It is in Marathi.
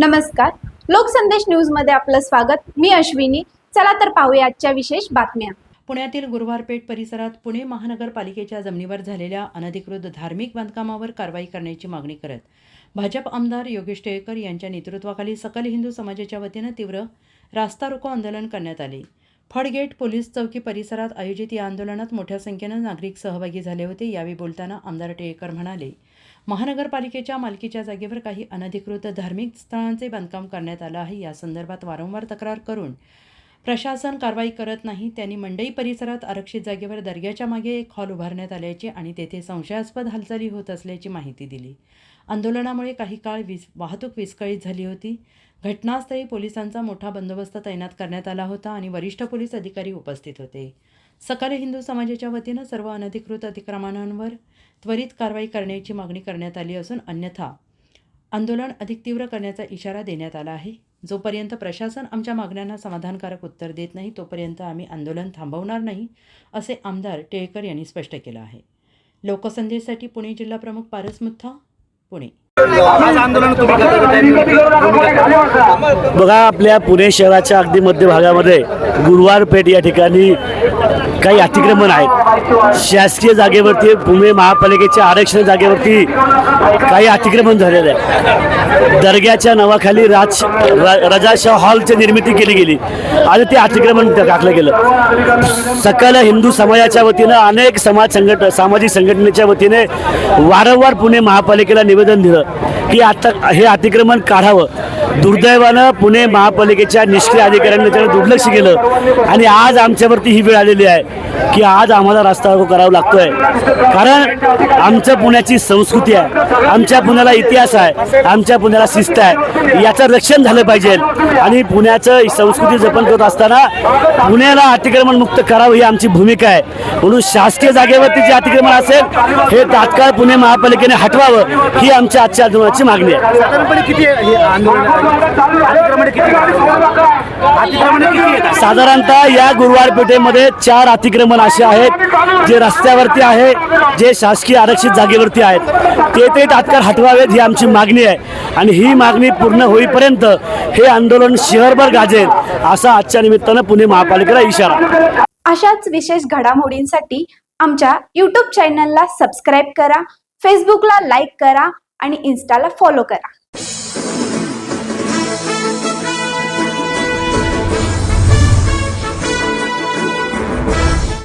नमस्कार. लोकसंदेश न्यूजमध्ये आपलं स्वागत. मी अश्विनी. चला तर पाहूया आजच्या विशेष बातम्या. पुण्यातील गुरुवारपेठ परिसरात पुणे महानगरपालिकेच्या जमिनीवर झालेल्या अनधिकृत धार्मिक बांधकामावर कारवाई करण्याची मागणी करत भाजप आमदार योगेश टिळेकर यांच्या नेतृत्वाखाली सकल हिंदू समाजाच्या वतीनं तीव्र रास्ता रोको आंदोलन करण्यात आले. फडगेट पोलीस चौकी परिसरात आयोजित या आंदोलनात मोठ्या संख्येनं नागरिक सहभागी झाले होते यावेळी बोलताना आमदार टिळेकर म्हणाले महानगरपालिकेच्या मालकीच्या जागेवर काही अनधिकृत धार्मिक स्थळांचे बांधकाम करण्यात आलं आहे या संदर्भात वारंवार तक्रार करून प्रशासन कारवाई करत नाही त्यांनी मंडई परिसरात आरक्षित जागेवर दर्ग्याच्या मागे एक हॉल उभारण्यात आल्याची आणि तेथे संशयास्पद हालचाली होत असल्याची माहिती दिली. आंदोलनामुळे काही काळ वीज वाहतूक विस्कळीत झाली होती. घटनास्थळी पोलिसांचा मोठा बंदोबस्त तैनात करण्यात आला होता आणि वरिष्ठ पोलीस अधिकारी उपस्थित होते. सकाळी हिंदू समाजाच्या वतीनं सर्व अनधिकृत अतिक्रमणांवर त्वरित कारवाई करण्याची मागणी करण्यात आली असून अन्यथा आंदोलन अधिक तीव्र करण्याचा इशारा देण्यात आला आहे. जोपर्यंत प्रशासन आमच्या मागण्यांना समाधानकारक उत्तर देत नाही तोपर्यंत आम्ही आंदोलन थांबवणार नाही असे आमदार टिळेकर यांनी स्पष्ट केलं आहे. लोकसंदेशसाठी पुणे जिल्हाप्रमुख पारस मुथा पुणे. बघा आपल्या पुणे शहराच्या अगदी मध्य भागामध्ये गुरुवार पेठ या ठिकाणी काही अतिक्रमण आहेत. शासकीय जागेवरती पुणे महापालिकेच्या आरक्षण जागेवरती काही अतिक्रमण झालेलं आहे दर्ग्याच्या नावाखाली राज रा- रजाशाह हॉलची निर्मिती केली गेली. आणि ते अतिक्रमण टाकलं गेलं सकल हिंदू समाजाच्या वतीनं अनेक समाज संघट सामाजिक संघटनेच्या वतीने वारंवार पुणे महापालिकेला निवेदन दिलं. की आता हे अतिक्रमण काढावं. दुर्दैवानं पुणे महापालिकेच्या निष्क्रिय अधिकाऱ्यांनी त्याला दुर्लक्ष केलं. आणि आज आमच्यावरती ही वेळ आलेली आहे की आज आम्हाला रस्ता रोको करावा लागतोय. कारण आमच्या पुण्याची संस्कृती आहे. आमच्या पुण्याला इतिहास आहे. आमच्या पुण्याला शिस्त आहे. याचं रक्षण झालं पाहिजे. आणि पुण्याचं संस्कृती जपन करत असताना पुण्याला अतिक्रमण मुक्त करावं ही आमची भूमिका आहे. म्हणून शासकीय जागेवरती जे अतिक्रमण असेल हे तात्काळ पुणे महापालिकेने हटवावं ही आमच्या आजच्या आंदोलनाची मागणी आहे. साधारणपणे किती आहे हे आंदोलन? अतिक्रमणे किती अतिक्रमणे किती आहेत? साधारणतः या गुरुवार पेठेमध्ये चार अतिक्रमण असे आहेत जे रस्त्यावरती आहे जे शासकीय आरक्षित जागेवरती आहेत. ते ते तात्काळ हटवावेत ही आमची मागणी आहे. आणि ही मागणी पूर्ण होईपर्यंत हे आंदोलन शहरभर गाजेल असा आजच्या निमित्तानं पुणे महापालिकेला इशारा. अशाच विशेष घडामोडींसाठी आमच्या यूट्यूब चॅनलला सबस्क्राईब करा फेसबुकला लाईक करा आणि इन्स्टाला फॉलो करा.